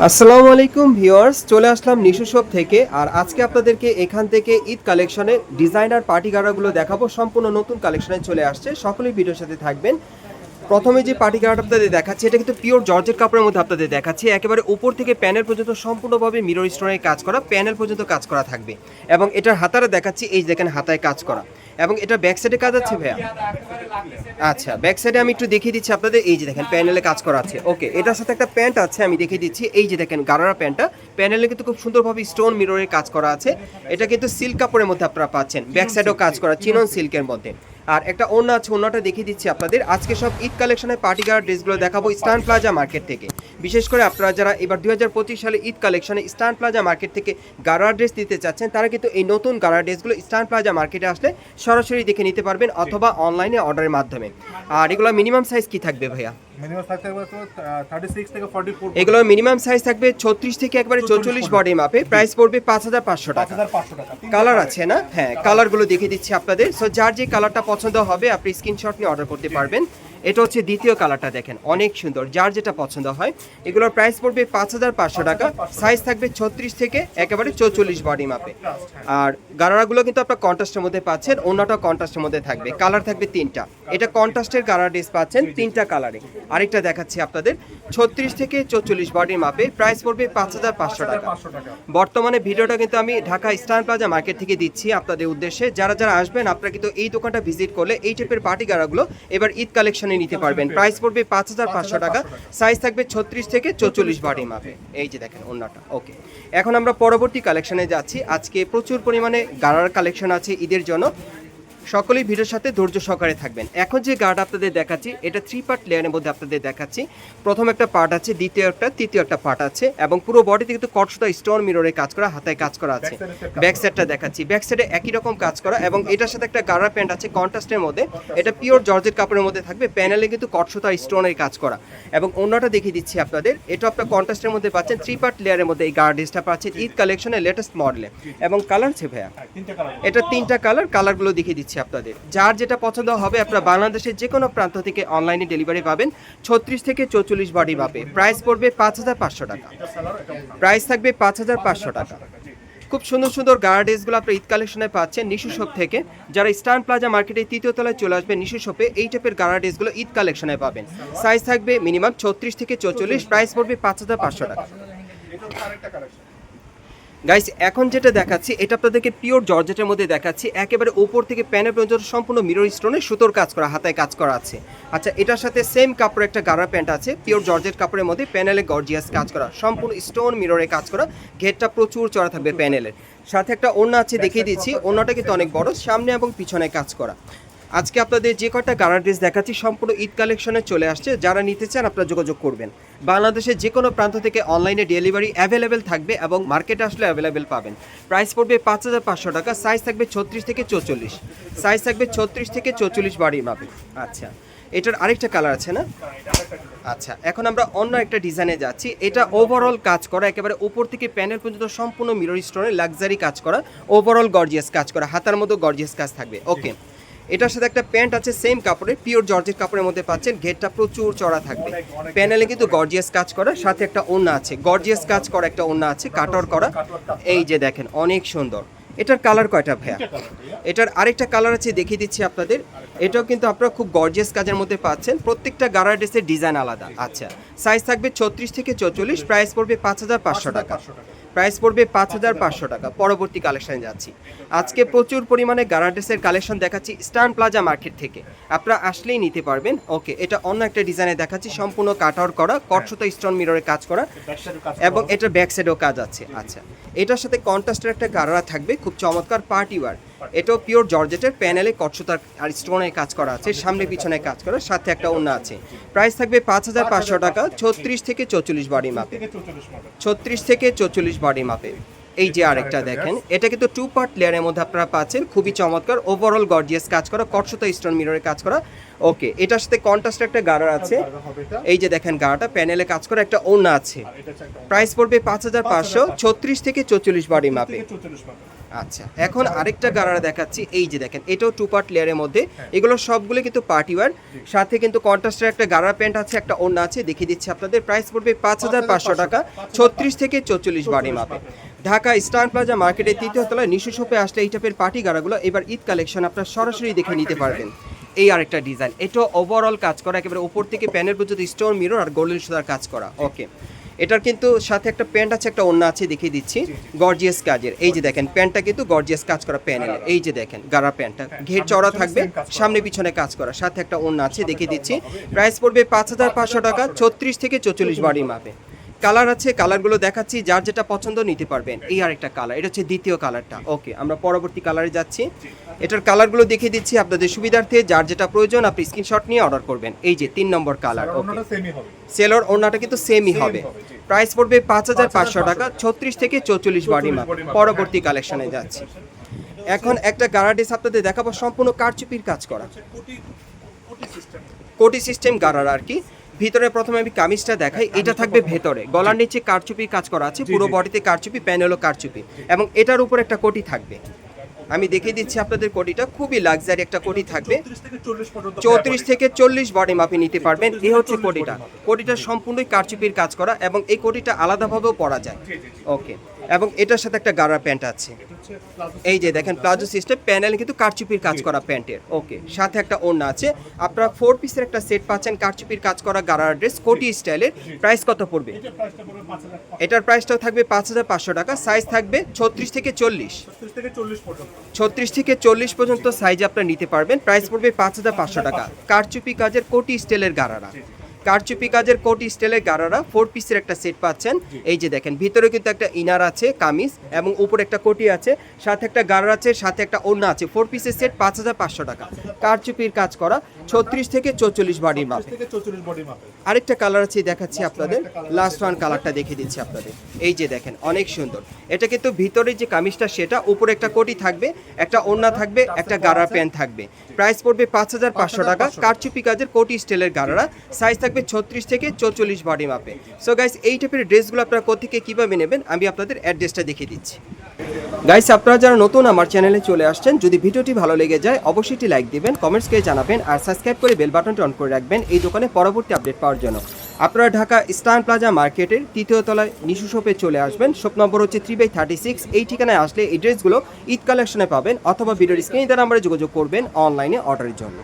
আসসালামু আলাইকুম ভিউয়ার্স, চলে আসলাম নিশু শপ থেকে। আর আজকে আপনাদেরকে এখান থেকে ঈদ কালেকশনের ডিজাইনার পার্টি গাড়াগুলো দেখাবো। সম্পূর্ণ নতুন কালেকশনে চলে আসছে, সকলেই ভিডিওর সাথে থাকবেন। প্রথমে যে পার্টি গাড়াটা আপনাদের দেখাচ্ছি, এটা কিন্তু পিওর জর্জের কাপড়ের মধ্যে আপনাদের দেখাচ্ছি। একেবারে উপর থেকে প্যানেল পর্যন্ত সম্পূর্ণভাবে মিরর স্টোনের কাজ করা, প্যানেল পর্যন্ত কাজ করা থাকবে। এবং এটার হাতারা দেখাচ্ছি, এই দেখেন হাতায় কাজ করা। এবং এটা ব্যাক সাইডে কাজ আছে ভাইয়া? আচ্ছা ব্যাক সাইডে আমি একটু দেখিয়ে দিচ্ছি আপনাদের। এই যে দেখেন প্যানেলে কাজ করা আছে। ওকে এটার সাথে একটা প্যান্ট আছে, আমি দেখিয়ে দিচ্ছি। এই যে দেখেন, গারারা প্যান্টটা প্যানেলে কিন্তু খুব সুন্দরভাবে স্টোন মিররের কাজ করা আছে। এটা কিন্তু সিল্ক কাপড়ের মধ্যে আপনারা পাচ্ছেন। ব্যাক সাইডেও কাজ করা চিনন সিল্কের মধ্যে। আর একটা অন্য আছে, অন্যটা দেখিয়ে দিচ্ছি আপনাদের। আজকে সব ঈদ কালেকশনের পার্টি গার্ড ড্রেসগুলো দেখাবো স্টান প্লাজা মার্কেট থেকে। বিশেষ করে আপনারা যারা এবার দু হাজার পঁচিশ সালে ঈদ কালেকশনে স্টান প্লাজা মার্কেট থেকে গারা ড্রেস দিতে চাচ্ছেন, তারা কিন্তু এই নতুন গারা ড্রেসগুলো স্টান প্লাজা মার্কেটে আসলে সরাসরি দেখে নিতে পারবেন অথবা অনলাইনে অর্ডারের মাধ্যমে। আর এগুলো মিনিমাম সাইজ কি থাকবে ভাইয়া? মিনিমাম থেকে ফোর মিনিমাম সাইজ থাকবে ছত্রিশ থেকে একবারে চৌচল্লিশ বডি মাপে। প্রাইস পড়বে পাঁচ হাজার পাঁচশো টাকা। কালার আছে না? হ্যাঁ কালারগুলো দেখিয়ে দিচ্ছি আপনাদের। সো যার যে কালারটা পছন্দ হবে আপনি স্ক্রিনশট নিয়ে অর্ডার করতে পারবেন। এটা হচ্ছে দ্বিতীয় কালারটা দেখেন, অনেক সুন্দর, যার যেটা পছন্দ হয়। এগুলোর প্রাইস পড়বে পাঁচ হাজার পাঁচশো টাকা সাইজ থাকবে ছত্রিশ থেকে একেবারে চৌচল্লিশ বডি মাপে আর গারারাগুলো কিন্তু আপনার কন্ট্রাস্টের মধ্যে পাচ্ছেন অন্যটা কন্ট্রাস্টের মধ্যে থাকবে। কালার থাকবে তিনটা। এটা কন্ট্রাস্টের গারা ড্রেস পাচ্ছেন তিনটা কালারে আরেকটা দেখাচ্ছি আপনাদের, ছত্রিশ থেকে চৌচল্লিশ বডির মাপে প্রাইস পড়বে পাঁচ হাজার পাঁচশো টাকা। বর্তমানে ভিডিওটা কিন্তু আমি ঢাকা স্টার প্লাজা মার্কেট থেকে দিচ্ছি আপনাদের উদ্দেশ্যে। যারা যারা আসবেন, আপনারা কিন্তু এই দোকানটা ভিজিট করলে এই টাইপের পার্টি গারাগুলো এবার ঈদ কালেকশনে নিতে পারবেন। প্রাইস পড়বে পাঁচ হাজার পাঁচশো টাকা। সাইজ থাকবে ছত্রিশ থেকে চৌচল্লিশ বাড়ি মাপে। এই যে দেখেন অন্যটা ওকে এখন আমরা পরবর্তী কালেকশনে যাচ্ছি। আজকে প্রচুর পরিমাণে গাড়ার কালেকশন আছে ঈদের জন্য। সকলেই ভিডিওর সাথে ধৈর্য সহকারে থাকবেন। এখন যে গার্ড আপনাদের দেখাচ্ছি এটা থ্রি পার্ট লেয়ারের মধ্যে আপনাদের দেখাচ্ছি। প্রথম একটা পার্ট আছে দ্বিতীয় একটা তৃতীয় একটা পার্ট আছে এবং পুরো বডিতে কিন্তু কটসুতা স্টোন মিররে কাজ করা হাতায় কাজ করা আছে। ব্যাক সাইডটা দেখাচ্ছি। ব্যাক সাইডে একই রকম কাজ করা এবং এটার সাথে একটা গাড়া প্যান্ট আছে কন্ট্রাস্টের মধ্যে। এটা পিওর জর্জের কাপড়ের মধ্যে থাকবে প্যানেলে কিন্তু কটসুতা স্টোনের কাজ করা। এবং অন্যটা দেখিয়ে দিচ্ছি আপনাদের এটা আপনার কন্ট্রাস্টের মধ্যে পাচ্ছেন থ্রি পার্ট লেয়ারের মধ্যে এই গার্ড ড্রেসটা পাচ্ছেন ঈদ কালেকশনের লেটেস্ট মডেলে এবং কালার আছে ভাইয়া? তিনটে এটা তিনটা কালার কালারগুলো দেখিয়ে দিচ্ছি আপনাদের। যার যেটা পছন্দ হবে আপনারা বাংলাদেশের যে কোনো প্রান্ত থেকে অনলাইনে ডেলিভারি পাবেন। ছত্রিশ থেকে চৌচল্লিশ বডি পাবে। প্রাইস পড়বে পাঁচ হাজার পাঁচশো টাকা। প্রাইস থাকবে পাঁচ হাজার পাঁচশো টাকা। খুব সুন্দর সুন্দর গার্ডেসগুলো আপনার ঈদ কালেকশনে পাচ্ছেন নিশু শপ থেকে। যারা স্টান প্লাজা মার্কেটে তৃতীয় তলায় চলে আসবে নিশু শপে, এই টাইপের গার্ডেসগুলো ঈদ কালেকশনে পাবেন। সাইজ থাকবে মিনিমাম ছত্রিশ থেকে চৌচল্লিশ, প্রাইস পড়বে পাঁচ হাজার পাঁচশো টাকা। গাইস এখন যেটা দেখাচ্ছি, এটা আপনাদেরকে পিওর জর্জেটের মধ্যে দেখাচ্ছি। একেবারে ওপর থেকে প্যানের পর্যন্ত সম্পূর্ণ মিরর স্টোনে সুতোর কাজ করা, হাতায় কাজ করা আছে। আচ্ছা এটার সাথে সেম কাপড়ের একটা গাড়া প্যান্ট আছে পিওর জর্জেট কাপড়ের মধ্যে প্যানেলে গর্জিয়াস কাজ করা, সম্পূর্ণ স্টোন মিররে কাজ করা, ঘেরটা প্রচুর চড়া থাকবে প্যানেলের। সাথে একটা ওড়না আছে, দেখিয়ে দিচ্ছি, ওড়নাটা কিন্তু অনেক বড়, সামনে এবং পিছনে কাজ করা। আজকে আপনাদের যে কটা গাড়া ড্রেস দেখাচ্ছি, সম্পূর্ণ ঈদ কালেকশনে চলে আসছে। যারা নিতে চান, আপনারা যোগাযোগ করবেন। বাংলাদেশের যে কোনো প্রান্ত থেকে অনলাইনে ডেলিভারি অ্যাভেলেবেল থাকবে এবং মার্কেটে আসলে অ্যাভেলেবেল পাবেন। প্রাইস পড়বে পাঁচ হাজার পাঁচশো টাকা, সাইজ থাকবে ছত্রিশ থেকে চৌচল্লিশ। সাইজ থাকবে ছত্রিশ থেকে চৌচল্লিশ বাড়ি মাপে। আচ্ছা এটার আরেকটা কালার আছে না? আচ্ছা এখন আমরা অন্য একটা ডিজাইনে যাচ্ছি। এটা ওভারঅল কাজ করা, একেবারে উপর থেকে প্যানেল পর্যন্ত সম্পূর্ণ মিরর স্টোনে লাক্সারি কাজ করা ওভারঅল গর্জিয়াস কাজ করা, হাতার মতো গর্জিয়াস কাজ থাকবে। ওকে এটার সাথে একটা প্যান্ট আছে সেম কাপড়ের পিওর জর্জের কাপড়ের মধ্যে পাচ্ছেন, ঘেরটা প্রচুর চড়া থাকবে। প্যানেলে কিন্তু গর্জিয়াস কাজ করা, সাথে একটা ওড়না আছে গর্জিয়াস কাজ করা একটা ওড়না আছে, কাটর করা। এই যে দেখেন, অনেক সুন্দর। এটার কালার কয়টা ভাইয়া? এটার আরেকটা কালার আছে, দেখিয়ে দিচ্ছি আপনাদের। এটাও কিন্তু আপনারা খুব গর্জিয়াস কাজের মধ্যে পাচ্ছেন। প্রত্যেকটা গাড়া ড্রেসের ডিজাইন আলাদা। আচ্ছা সাইজ থাকবে ছত্রিশ থেকে চৌচল্লিশ প্রাইস পড়বে পাঁচ হাজার পাঁচশো টাকা। প্রাইস পড়বে পাঁচ হাজার পাঁচশো টাকা। পরবর্তী কালেকশনে যাচ্ছি। আজকে প্রচুর পরিমাণে গারাড্রেসের কালেকশন দেখাচ্ছি স্টান প্লাজা মার্কেট থেকে। আপনারা আসলেই নিতে পারবেন। ওকে, এটা অন্য একটা ডিজাইনে দেখাচ্ছি। সম্পূর্ণ কাট আউট করা, কটসুতা স্টোন মিররে কাজ করা এবং এটা ব্যাক সাইডেও কাজ আছে। আচ্ছা এটার সাথে কন্ট্রাস্টের একটা গাড়া থাকবে। খুব চমৎকার পার্টি ওয়ার এটাও পিওর জর্জেটের প্যানেলে কটসুতার আর স্টোনের কাজ করা আছে, সামনে পিছনে কাজ করা, সাথে একটা অন্য আছে। প্রাইস থাকবে পাঁচ হাজার পাঁচশো টাকা, ছত্রিশ থেকে চৌচল্লিশ বাড়ি মাপে ছত্রিশ থেকে চৌচল্লিশ বডি মাপে এই যে আরেকটা দেখেন, এটা কিন্তু টু পার্ট লেয়ারের মধ্যে আপনারা পাচ্ছেন, খুবই চমৎকার ওভারঅল গর্জিয়াস কাজ করা কটসুতা স্টোন মিররের কাজ করা। ওকে এটার সাথে কন্ট্রাস্ট একটা গাড়ার আছে। এই যে দেখেন গাড়াটা প্যানেলে কাজ করা একটা ওড়না আছে। প্রাইস পড়বে পাঁচ হাজার পাঁচশো, ছত্রিশ থেকে চৌচল্লিশ বডি মাপে আচ্ছা এখন আরেকটা গারারা দেখাচ্ছি। এই যে দেখেন এটাও টু পার্ট লেয়ারের মধ্যে। এগুলো সবগুলো কিন্তু পার্টি ওয়ার সাথে কিন্তু কন্ট্রাস্টের একটা গারারা প্যান্ট আছে একটা ওড়না আছে দেখিয়ে দিচ্ছি আপনাদের। প্রাইস পড়বে পাঁচ হাজার পাঁচশো টাকা ছত্রিশ থেকে চৌচল্লিশ বাড়ি মাপে ঢাকা স্টার প্লাজা মার্কেটের তৃতীয় তলায় নিশু শপে আসলে এই টাইপের পার্টি গারাগুলো এবার ঈদ কালেকশন আপনার সরাসরি দেখে নিতে পারবেন। এই আরেকটা ডিজাইন এটা ওভারঅল কাজ করা একেবারে উপর থেকে প্যানের পর্যন্ত স্টোন মিরর আর গোল্ডেন সুতার কাজ করা। ওকে এটার কিন্তু সাথে একটা প্যান্ট আছে একটা ওড়না আছে দেখিয়ে দিচ্ছি। গর্জিয়াস কাজের। এই যে দেখেন প্যান্টটা কিন্তু গর্জিয়াস কাজ করা প্যানেল এই যে দেখেন গাড়া প্যান্টটা ঘের চড়া থাকবে সামনে পিছনে কাজ করা। সাথে একটা ওড়না আছে দেখিয়ে দিচ্ছি। প্রাইস পড়বে পাঁচ হাজার পাঁচশো টাকা ছত্রিশ থেকে চৌচল্লিশ বাড়ির মাপে কালার আছে কালারগুলো দেখাচ্ছি যার যেটা পছন্দ নিতে পারবেন। এই আরেকটা কালার এটা হচ্ছে দ্বিতীয় কালারটা। ওকে আমরা পরবর্তী কালারে যাচ্ছি। এটার কালারগুলো দেখিয়ে দিচ্ছি আপনাদের সুবিধার্থে যার যেটা প্রয়োজন আপনি স্ক্রিনশট নিয়ে অর্ডার করবেন। এই যে তিন নম্বর কালার ওকে। সেলর ওড়নাটা কিন্তু সেমই হবে। প্রাইস পড়বে পাঁচ হাজার পাঁচশো টাকা ছত্রিশ থেকে চৌচল্লিশ বাড়ি মাপ পরবর্তী কালেকশনে যাচ্ছি। এখন একটা গারাডিস আপনাদের দেখাবো সম্পূর্ণ কারচুপির কাজ করা। কোটি কোটি সিস্টেম কোটি সিস্টেম গারার আর কি। ভিতরে প্রথমে আমি কামিজটা দেখাই এটা থাকবে ভেতরে। গলার নিচে কারচুপি কাজ করা আছে পুরো বডিতে কারচুপি প্যানেলও কারচুপি। এবং এটার উপর একটা কোটি থাকবে। আমি দেখিয়ে দিচ্ছি আপনাদের কোটিটা খুবই লাক্সারি একটা কোটি থাকবে। 34 থেকে 40 পর্যন্ত চৌত্রিশ থেকে চল্লিশ বডি মাপে নিতে পারবেন এই হচ্ছে কোটিটা। কোটিটা সম্পূর্ণই কারচুপির কাজ করা এবং এই কোটিটা আলাদাভাবেও পরা যায়। ওকে এবং এটার সাথে একটা গাড়া প্যান্ট আছে। এই যে দেখেন প্লাজো সিস্টেম, প্যানেল কিন্তু কারচুপির কাজ করা প্যান্টের। ওকে, সাথে একটা ওড়না আছে। আপনারা ফোর পিসের একটা সেট পাচ্ছেন, কারচুপির কাজ করা গাড়ার ড্রেস কোটি স্টাইলের। প্রাইস কত পড়বে? এটা প্রাইসটা পড়বে 5000 এটার প্রাইসটাও থাকবে পাঁচ হাজার পাঁচশো টাকা সাইজ থাকবে ছত্রিশ থেকে চল্লিশ। 36 থেকে 40 পর্যন্ত ছত্রিশ থেকে চল্লিশ পর্যন্ত সাইজ আপনারা নিতে পারবেন। প্রাইস পড়বে পাঁচ হাজার পাঁচশো টাকা। কারচুপি কাজের কোটি স্টাইলের গাড়ারা। কারচুপি কাজের কোট স্টাইলের গাড়ারা ফোর পিসের একটা সেট পাচ্ছেন। এই যে দেখেন ভিতরে কিন্তু একটা ইনার আছে কামিজ এবং উপরে একটা কোটি আছে সাথে একটা গাড়ার আছে সাথে একটা ওড়না আছে। ফোর পিসের সেট পাঁচ হাজার পাঁচশো টাকা। কারচুপির কাজ করা ছত্রিশ থেকে চৌচল্লিশ বাড়ির 30 মাপে থেকে 44 বডি মাপে আরেকটা কালার আছে দেখাচ্ছি আপনাদের। লাস্ট ওয়ান কালারটা দেখিয়ে দিচ্ছি আপনাদের। এই যে দেখেন অনেক সুন্দর। এটা কিন্তু ভিতরে যে কামিজটা সেটা উপরে একটা কোটি থাকবে একটা ওড়না থাকবে একটা গাড়া প্যান্ট থাকবে। প্রাইস পড়বে পাঁচ হাজার পাঁচশো টাকা। কারচুপি কাজের কোটি স্টাইলের গাড়ারা। সাইজ থাকবে ছত্রিশ থেকে চৌচল্লিশ বডি মাপে সো গাইস এই টাইপের ড্রেসগুলো আপনারা কোথেকে কীভাবে নেবেন আমি আপনাদের অ্যাড্রেসটা দেখিয়ে দিচ্ছি। গাইস আপনারা যারা নতুন আমার চ্যানেলে চলে আসছেন, যদি ভিডিওটি ভালো লেগে যায়, অবশ্যই লাইক দিবেন কমেন্টস করে জানাবেন, আর সাবস্ক্রাইব করে বেল বাটনটি অন করে রাখবেন এই দোকানে পরবর্তী আপডেট পাওয়ার জন্য। আপনারা ঢাকা স্টান প্লাজা মার্কেটের তৃতীয় তলায় নিশু শপে চলে আসবেন। শপ নম্বর হচ্ছে থ্রি বাই থার্টি সিক্স এই ঠিকানায় আসলে এই ড্রেসগুলো ঈদ কালেকশনে পাবেন, অথবা ভিডিওর স্ক্রিনে আমরা যোগাযোগ করবেন অনলাইনে অর্ডারের জন্য।